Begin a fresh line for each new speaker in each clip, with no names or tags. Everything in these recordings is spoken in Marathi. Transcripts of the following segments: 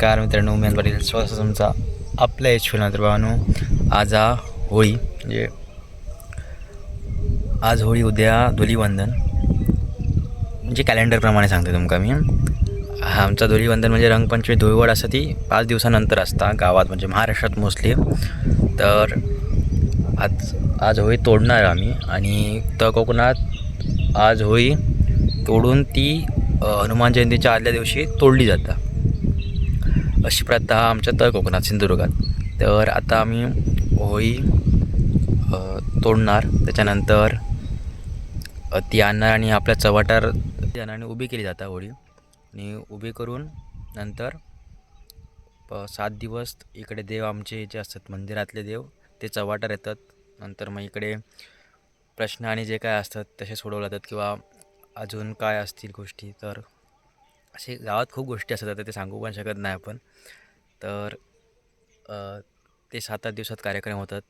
नमस्कार मित्रांनो मी पाटील स्वस्त तुमचा आपल्या एच नंतर भावानो. आज हा होळी म्हणजे आज होळी उद्या धुलीवंदन. म्हणजे कॅलेंडरप्रमाणे सांगतो तुमका मी. आमचा धुलीवंदन म्हणजे रंगपंचमी धुळवड असं ती पाच दिवसानंतर असता गावात म्हणजे महाराष्ट्रात मोस्टली तर आज आज होळी तोडणार आम्ही आणि तर कोकणात आज होळी तोडून ती हनुमान जयंतीच्या आदल्या दिवशी तोडली जातात अशी प्रथा आमच्या तळ कोकणात सिंधुदुर्गात. तर आता आम्ही होळी तोडणार. त्याच्यानंतर ती आणणार आणि आपल्या चवाटार ती उभी केली जातात होळी. आणि उभी करून नंतर सात दिवस इकडे देव आमचे जे असतात मंदिरातले देव ते चव्हाटार येतात. नंतर मग इकडे प्रश्न आणि जे काय असतात तसे सोडवले जातात किंवा अजून काय असतील गोष्टी तर असे गावात खूप गोष्टी असतात ते सांगू पण शकत नाही आपण. तर ते सात आठ दिवसात कार्यक्रम होतात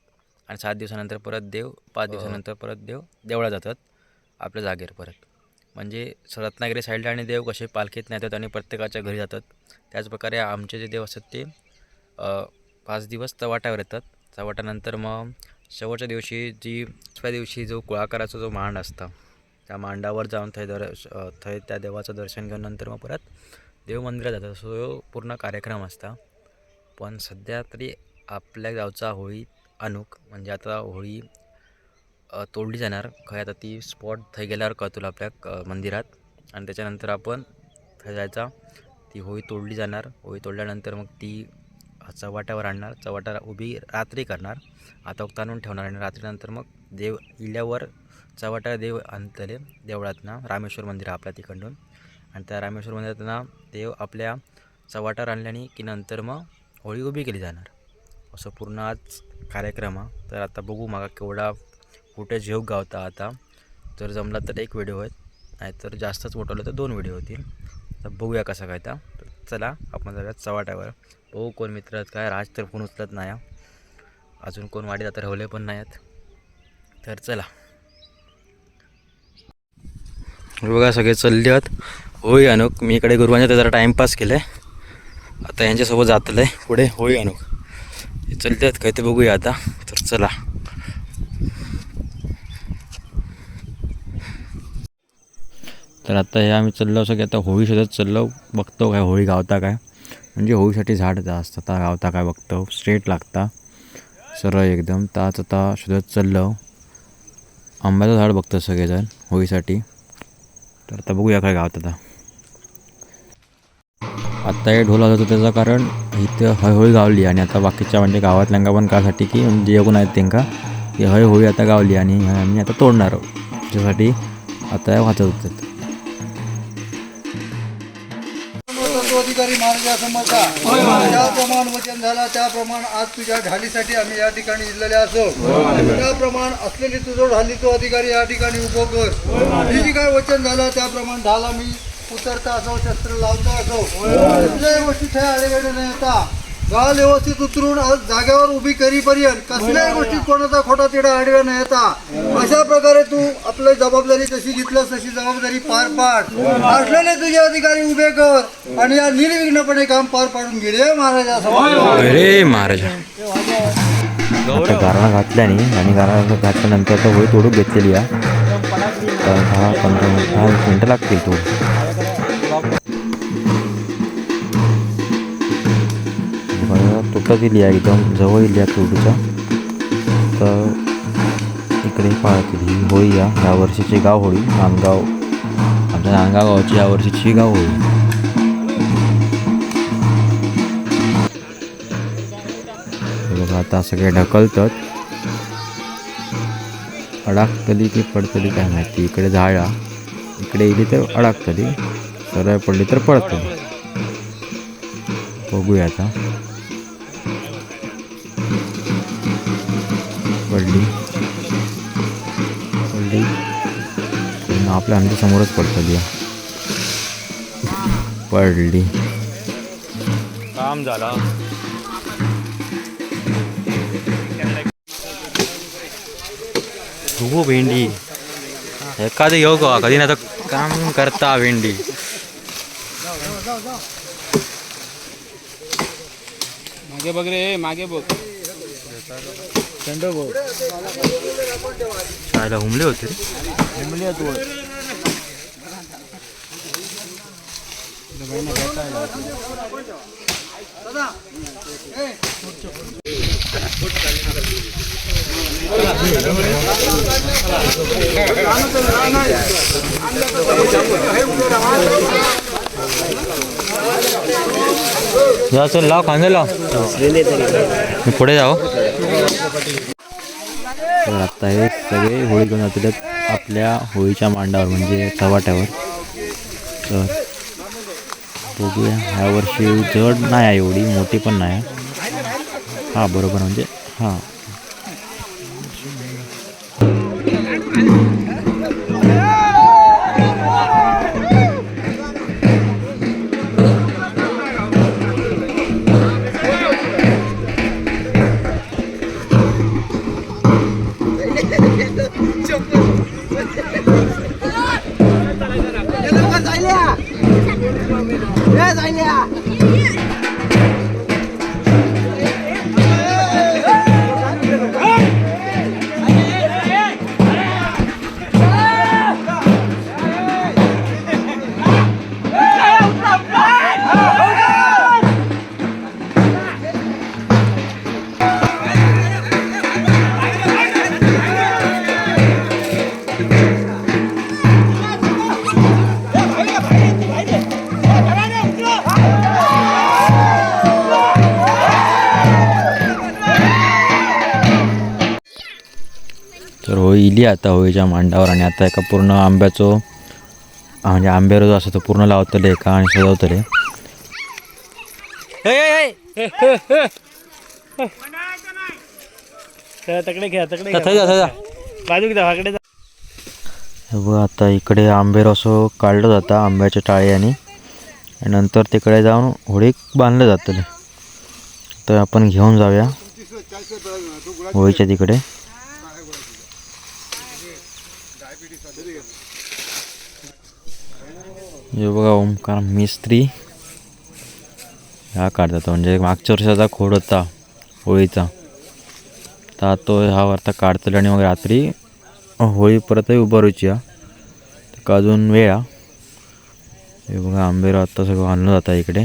आणि सात दिवसानंतर परत देव पाच दिवसानंतर परत देव देवळा जातात आपल्या जागेवर परत. म्हणजे रत्नागिरी साईडला आणि देव कसे पालखीत नेतात आणि प्रत्येकाच्या घरी जातात त्याचप्रकारे आमचे जे देव असतात ते पाच दिवस चवाट्यावर येतात. चवाट्यानंतर मग शेवटच्या दिवशी जी दुसऱ्या दिवशी जो कुळाकाराचा जो मांड असता त्या मांडावर जाऊन थंय दर थंय त्या देवाचं दर्शन घेऊन नंतर मग परत देव मंदिरात जातात. सो पूर्ण कार्यक्रम असता. पण सध्या तरी आपल्या गावचा होळी अनुक म्हणजे आता होळी तोडली जाणार. खंय आता ती स्पॉट थंय गेल्यावर कळतो आपल्या मंदिरात. आणि त्याच्यानंतर आपण थंय जायचा ती होळी तोडली जाणार. होळी तोडल्यानंतर मग ती चव्हाट्यावर आणणार. चव्हाट्याला उभी रात्री करणार. आता आणून ठेवणार. आणि रात्रीनंतर मग देव इल्यावर चव्हाट्या देव आणतले देवळातनं. रामेश्वर मंदिर आपल्या तिकडून. आणि त्या रामेश्वर मंदिरातनं देव आपल्या चव्हाट्यावर आणल्याने की नंतर मग होळी उभी केली जाणार. असं पूर्ण आज कार्यक्रम हा तर आता बघू मागा केवढा फुटेज घेऊ गावता आता. जर जमला तर एक व्हिडिओ आहेत. नाहीतर जास्तच मोठवलं तर दोन व्हिडिओ होतील तर बघूया कसा काय तर चला आपण जाऊया चव्हाट्यावर. बघू कोण मित्र आहेत काय. राज तर कोण उचलत नाही. अजून कोण वाडीत आता रावले पण नाही आहेत तर चला हे बघा सगळे चालले आहेत. होळी अनुक मी इकडे गुरुवांच्या जरा टाईमपास केलं आहे आता यांच्यासोबत जातलं आहे पुढे होळी अनुक हे चालते आहेत. काय ते बघूया आता. तर चला. तर आता हे आम्ही चाललो सगळे. आता होळी शोधत चाललो बघतो काय होळी गावता काय. म्हणजे होळीसाठी झाड जास्त. आता गावता काय बघतो. स्ट्रेट लागता. सरळ एकदम. ताच आता शोधत चाललो आंब्याचं झाड बघतो सगळेजण होळीसाठी. तर आता बघूया काय गावात आता. आत्ता हे ढोल होतं त्याचं कारण इथं हय गावली आणि आता बाकीच्या म्हणजे गावातल्यांका पण कासाठी की म्हणजे जे आहेत त्यांका की हळहळी आता गावली आणि आम्ही आता तोडणार आहोत. त्याच्यासाठी आता वाचत
होते महाराजासमोरचा ज्याप्रमाणे वचन झाला त्याप्रमाणे आज तुझ्या ढालीसाठी आम्ही या ठिकाणी इलेले असो. त्याप्रमाणे असलेली तुझं ढाली तो अधिकारी या ठिकाणी उभो कर. जी जी काय वचन झालं त्याप्रमाणे ढाला मी उतरता असो शस्त्र लावता असो. कुठल्याही गोष्टी ठे आडेवेडे न येता गाल व्यवस्थित उतरून आज जागेवर उभी करीपर्यंत कसल्याही गोष्टीत कोणाचा खोटा तिडा आडव्या न येता अशा प्रकारे तू आपली जबाबदारी कशी घेतलंस तशी जबाबदारी पार पाड. असलेले तुझे अधिकारी उभे कर आणि या निर्विघ्नपणे काम पार पाडून गेले महाराजा
अरे महाराजा. आता गारणा घातल्याने आणि गारणा घातल्यानंतर तर होळी तोडून घेतलेली आहे तर दहा पंधरा मिनिट दहा मिनटं लागतील तो. बरं दिली आहे एकदम जवळ इली आहे तर इकडे पाळतील ही होळी या. या वर्षीची गाव होळी नांदगाव. आमच्या नांदगाव गावाची या वर्षीची गाव होळी. बघा आता सगळे ढकलतात. अडाकतली की पडतली काय माहिती इकडे झाडा. इकडे इली तर अडाकतली. सरळ पडली तर पडतली. बघूया आता. आपल्या आमच्या समोरच पडतली. पडली.
काम झाला.
हो भेंडी. एखादं येऊ का? कधी नाही तर काम करता भेंडी.
मागे बघ रे मागे बघ. चंडो बघ.
शाळेला हुमले होते. जा चल लाव कांदे लाव. मी पुढे जाऊ. तर आता हे सगळे होळी घेऊन जातील आपल्या होळीच्या मांडावर म्हणजे चवाट्यावर तर बघूया ह्या वर्षी जड नाही आहे एवढी मोठी पण नाही आहे. हां बरोबर म्हणजे हां. इली आता होळीच्या मांडावर आणि आता एका पूर्ण आंब्याचं म्हणजे आंब्यावर जो असं तो पूर्ण लावतले एका आणि सजवतले.
तकडे घ्या तकडे. बाजूक जा
बघ आता इकडे आंबेर असं काढलं जातं आंब्याच्या टाळी आणि आणि नंतर तिकडे जाऊन होळी बांधलं जातं तर आपण घेऊन जाऊया. होळीच्या तिकडे. हे बघा ओमकार मिस्त्री. ह्या काढतात म्हणजे मागच्या वर्षाचा खोड होता होळीचा. तर तो हा वार्ता काढतले आणि मग रात्री होळी परतही उभारूची हा. अजून वेळा हे. बघा आंबेर आत्ता सगळं आणलं जातं इकडे.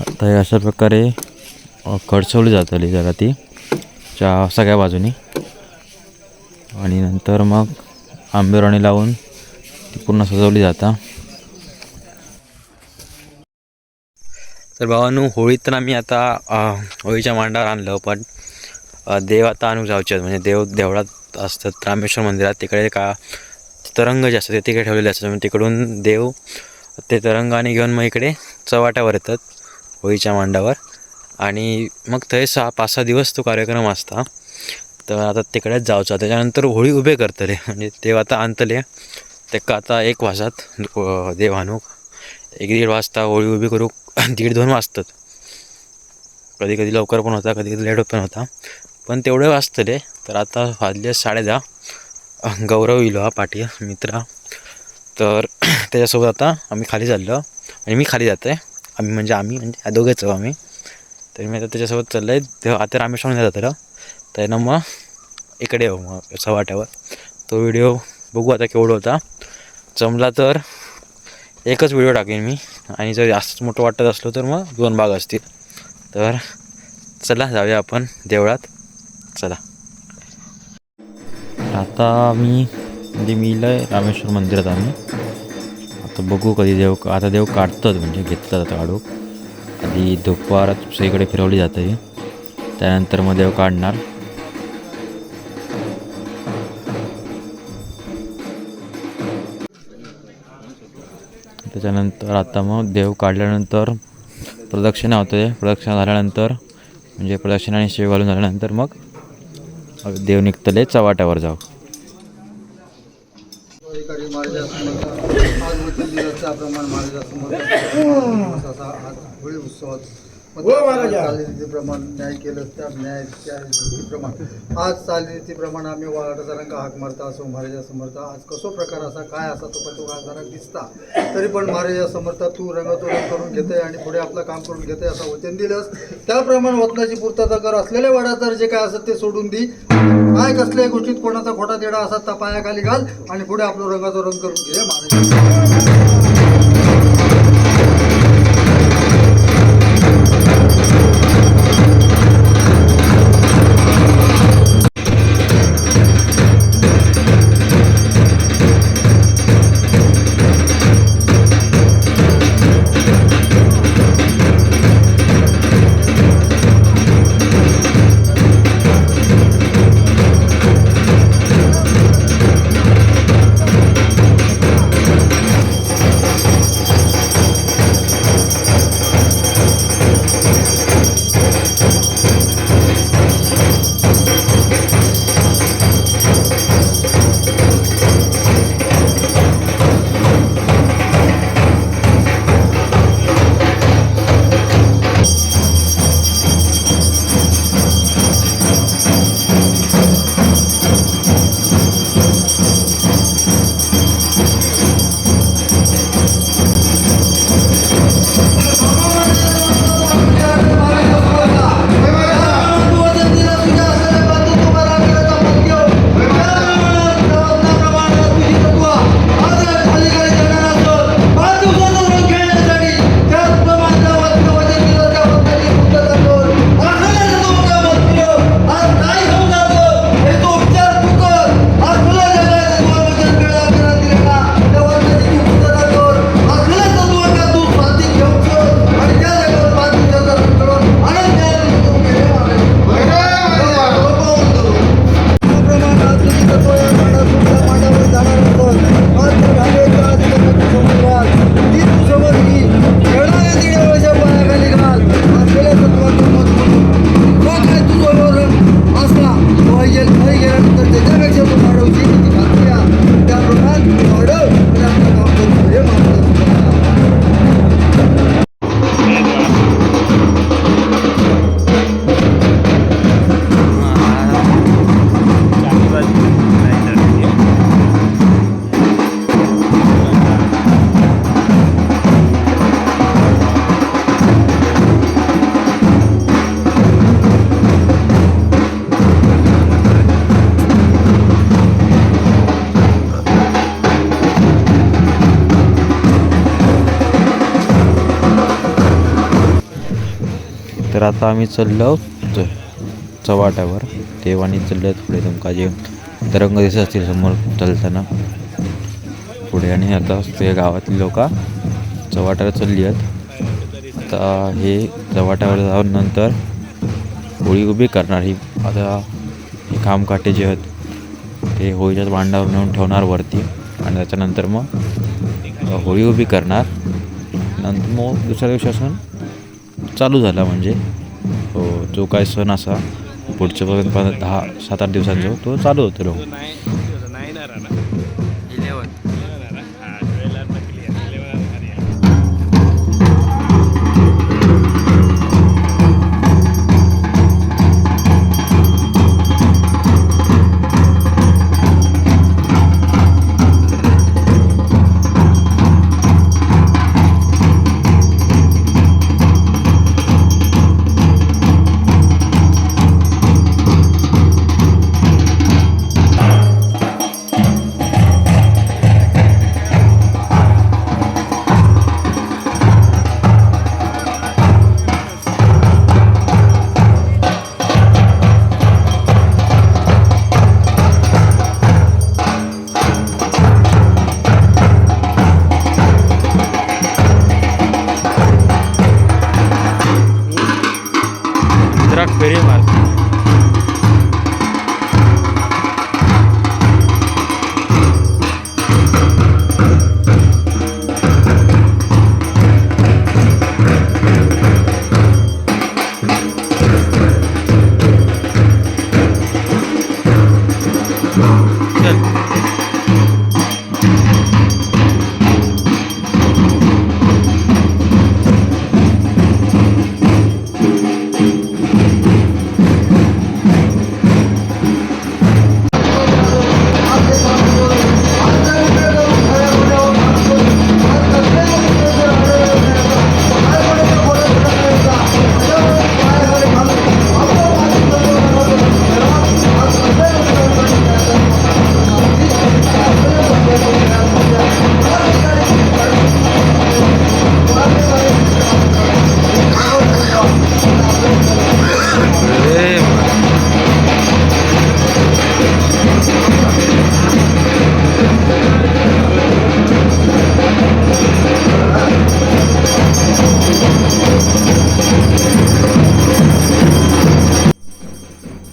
आता अशा प्रकारे खडसवली जातली जरा ती च्या सगळ्या बाजूनी. आणि नंतर मग आंबेराणी लावून ती पूर्ण सजवली जाता. तर भावानू होळीत तर आम्ही आता होळीच्या मांडावर आणलं पण देव आता आणू जाऊच्या म्हणजे देव देवळात असतात रामेश्वर मंदिरात तिकडे का तरंग जे असतात ते तिकडे ठेवलेले असतात. म्हणजे तिकडून देव ते तरंगाने घेऊन मग इकडे चवाट्यावर येतात होळीच्या मांडावर. आणि मग थंय सहा पाच सहा दिवस तो कार्यक्रम असता. तर आता तिकडेच जावचा त्याच्यानंतर होळी उभे करतले. म्हणजे देव आता आणतले. तेका आता एक वाजात देवानूक देव आणूक एक दीड वाजता होळी उभी करूक दीड दोन वाजतात. कधी कधी लवकर पण होता कधी कधी लेट पण होता. पण तेवढे वाजतले. तर आता वाजले साडे दहा. गौरव इलो हा पाटील मित्रा. तर त्याच्यासोबत आता आम्ही खाली चाललो आणि मी खाली जातो आहे आम्ही म्हणजे आम्ही म्हणजे दोघेच आहो आम्ही. तर मी आता त्याच्यासोबत चाललो आहे तेव्हा आता रामेश्वर जातं तर ना मग इकडे येऊ मग सवाट्यावर तो व्हिडिओ बघू आता केवढा होता. जमला तर एकच व्हिडिओ टाकेन मी. आणि जर जास्तच मोठं वाटत असलो तर मग दोन भाग असतील. तर चला जाऊया आपण देवळात. चला. आता मी म्हणजे आहे रामेश्वर मंदिरात आम्ही. आता बघू कधी देव आता देव काढतात म्हणजे घेतात आता काढू. आधी दुपारात सगळीकडे फिरवली जाते. त्यानंतर मग देव काढणार. त्याच्यानंतर आता मग देव काढल्यानंतर प्रदक्षिणा होते. प्रदक्षिणा झाल्यानंतर म्हणजे प्रदक्षिणा आणि शिव घालून झाल्यानंतर मग देव निघतले चवाट्यावर जाऊ
अधिकारी महाराजासमोर आज वचन दिलं त्याप्रमाणे महाराजासमोर असा आज होळी उत्सवात चालीरीतीप्रमाणे न्याय केलं त्या रीतीप्रमाणे आज चालीरीतीप्रमाणे आम्ही वाटाचा रंग हाक मारता असो महाराजा समर्थ आज कसो प्रकार असा काय असा तो पण तो जरा दिसता. तरी पण महाराजा समर्थ तू रंगाचो रंग करून घेते आणि पुढे आपलं काम करून घेते असं वचन दिलंस. त्याप्रमाणे वचनाची पूर्तता कर असलेल्या वाड्यात जे काय असत ते सोडून दी. काय कसल्याही गोष्टीत कोणाचा खोटा देडा असा त्या पायाखाली घाल आणि पुढे आपलं रंगाचा रंग करून घे महाराज
आता आम्ही चाललो च- चव्हाट्यावर देवानी चाललं पुढे तुमका जे तरंग दिसत असतील समोर चालताना. पुढे आणि आता ते गावातली लोक. चवाट्यावर चालली आहेत. आता हे चव्हाट्यावर जाऊन नंतर होळी उभी करणार. ही आता हे खामकाटे जे आहेत ते होळीच्याच भांडावर नेऊन ठेवणार वरती. आणि त्याच्यानंतर मग होळी उभी करणार. नंतर मग दुसऱ्या दिवशी असून चालू झाला म्हणजे. जो काय सण असा पुढच्या पर्यंत दहा सात आठ दिवसांचा तो चालू होतो.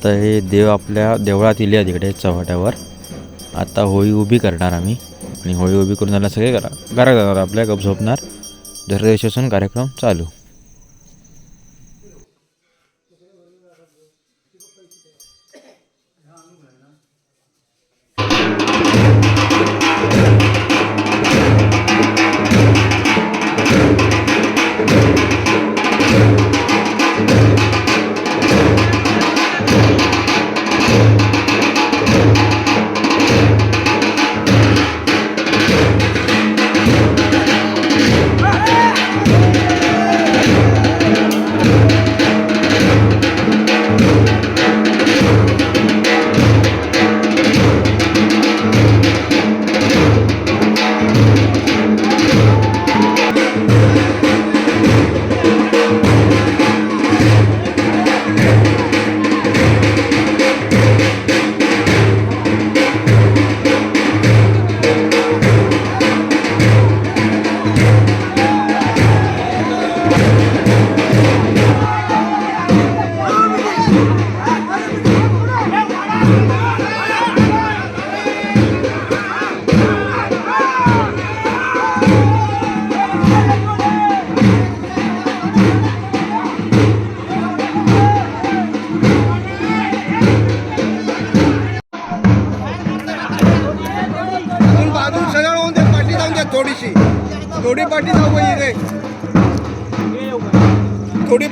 तर हे देव आपल्या देवळात इले आहे इकडे चव्हाट्यावर. आता होळी उभी करणार आम्ही. आणि होळी उभी करून झाला सगळे करा घरा जाणार आपल्या गप झोपणार धरदेशासून कार्यक्रम चालू.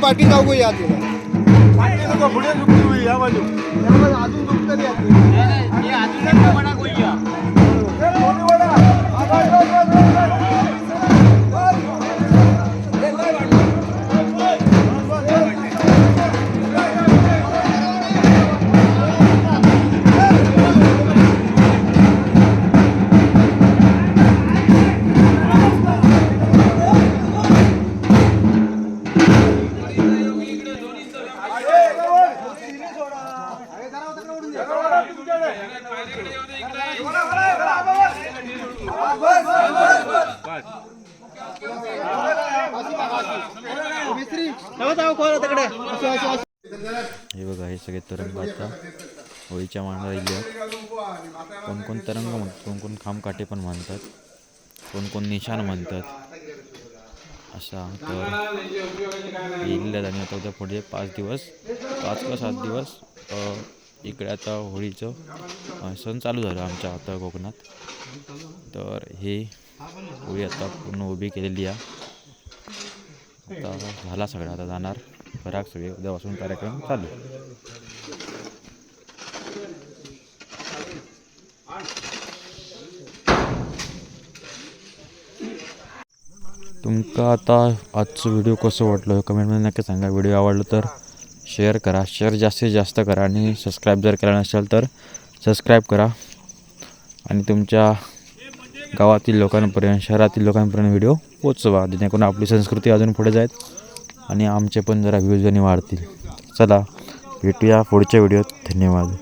पाठी जाऊ या तिला अजून दुखतं
हे बघा हे सगळे तरंग आता होळीच्या मांडा इले कोण कोण तरंग म्हणतात कोण कोण खामकाटे पण म्हणतात. कोण कोण निशाण म्हणतात. असा तर येईल आणि आता उद्या पुढे पाच दिवस पाच का सात दिवस इकडे आता होळीचं सण चालू झालं आमच्या आता कोकणात. तर हे होळी आता पूर्ण उभी केलेली आहे. आता झाला सगळं आता जाणार. पराग सगळे उद्यापासून कार्यक्रम चालू. तुमका आता आजचं व्हिडिओ कसं वाटलं कमेंटमध्ये नक्की सांगा. व्हिडिओ आवडला तर शेअर करा. शेअर जास्तीत जास्त करा आणि सबस्क्राईब जर केला नसेल तर सबस्क्राईब करा. आणि तुमच्या गावातील लोकांपर्यंत शहरातील लोकांपर्यंत व्हिडिओ पोचवा जेणेकरून आपली संस्कृती अजून पुढे जाईल आणि आमचे पण जरा व्ह्यूज आणि वाढतील. चला भेटूया पुढच्या व्हिडिओत. धन्यवाद.